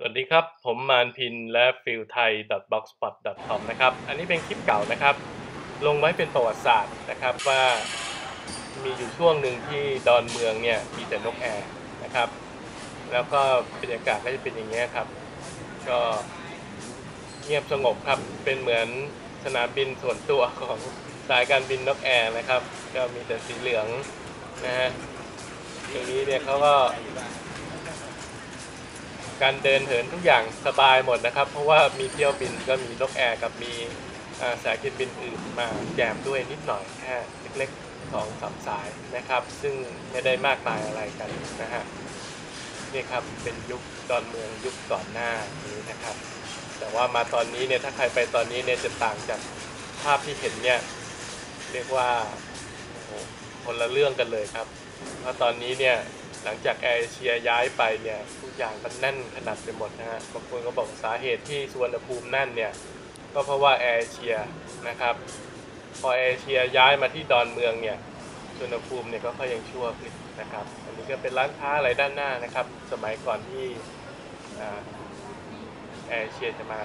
สวัสดีครับ ผมมานพินและฟิลไทย .blogspot.com นะครับ อันนี้เป็นคลิปเก่านะครับ ลงไว้เป็นประวัติศาสตร์นะครับว่ามีอยู่ช่วงหนึ่งที่ดอนเมืองเนี่ยมีแต่นกแอร์นะครับ แล้วก็บรรยากาศก็จะเป็นอย่างนี้ยครับ ก็เงียบสงบครับ เป็นเหมือนสนามบินส่วนตัวของสายการบินนกแอร์นะครับ ก็มีแต่สีเหลืองนะฮะตรงนี้เนี่ยเขาก็ การเดินเหินทุกอย่างสบายหมดนะครับ เพราะว่ามีเที่ยวบินก็มีนกแอร์กับมีสายการบินอื่นมาแจมด้วยนิดหน่อยแค่เล็กๆสองสามสายนะครับ ซึ่งไม่ได้มากมายอะไรกันนะฮะนี่ครับเป็นยุคดอนเมืองยุคก่อนหน้านี้นะครับ แต่ว่ามาตอนนี้เนี่ยถ้าใครไปตอนนี้เนี่ยจะต่างจากภาพที่เห็นเนี่ยเรียกว่าคนละเรื่องกันเลยครับเพราะตอนนี้เนี่ย หลังจากแอร์เอเชียย้ายไปเนี่ยทุกอย่างมันแน่นขนาดไปหมดนะฮะบางคนก็บอกสาเหตุที่สุวรรณภูมิแน่นเนี่ยก็เพราะว่าแอร์เอเชียนะครับ พอแอร์เอเชียย้ายมาที่ดอนเมืองเนี่ยสุวรรณภูมิเนี่ยก็ค่อยยังชั่วขึ้นนะครับ อันนี้ก็เป็นร้านค้าอะไรด้านหน้านะครับ สมัยก่อนที่แอร์เอเชียจะมา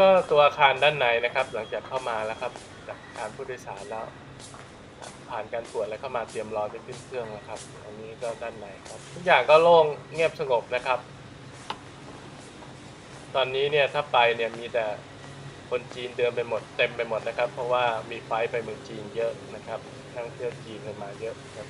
ก็ตัวอาคารด้านในนะครับ หลังจากเข้ามาแล้วครับจากอาคารผู้โดยสารแล้ว ผ่านการตรวจแล้วเข้ามาเตรียมรอจะขึ้นเครื่องแล้วครับอันนี้ก็ด้านในครับทุกอย่างก็โล่งเงียบสงบนะครับ ตอนนี้เนี่ยถ้าไปเนี่ยมีแต่คนจีนเดินไปหมดเต็มไปหมดนะครับ เพราะว่ามีไฟล์ไปเมืองจีนเยอะนะครับนักท่องเที่ยวจีนกันมาเยอะครับ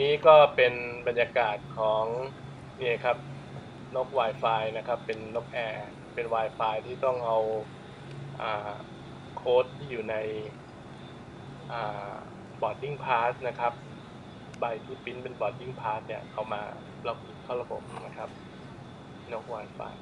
นี้ก็เป็นบรรยากาศของนี่ครับนก Wi-Fi นะครับ เป็นนกแอร์เป็น Wi-Fi ที่ต้องเอาอาโค้ดที่อยู่ในบอร์ดดิ้งพาสนะครับ ใบที่ปริ้นเป็นบอร์ดดิ้งพาสเนี่ย เอามาล็อกอินเข้าระบบนะครับนก Wi-Fi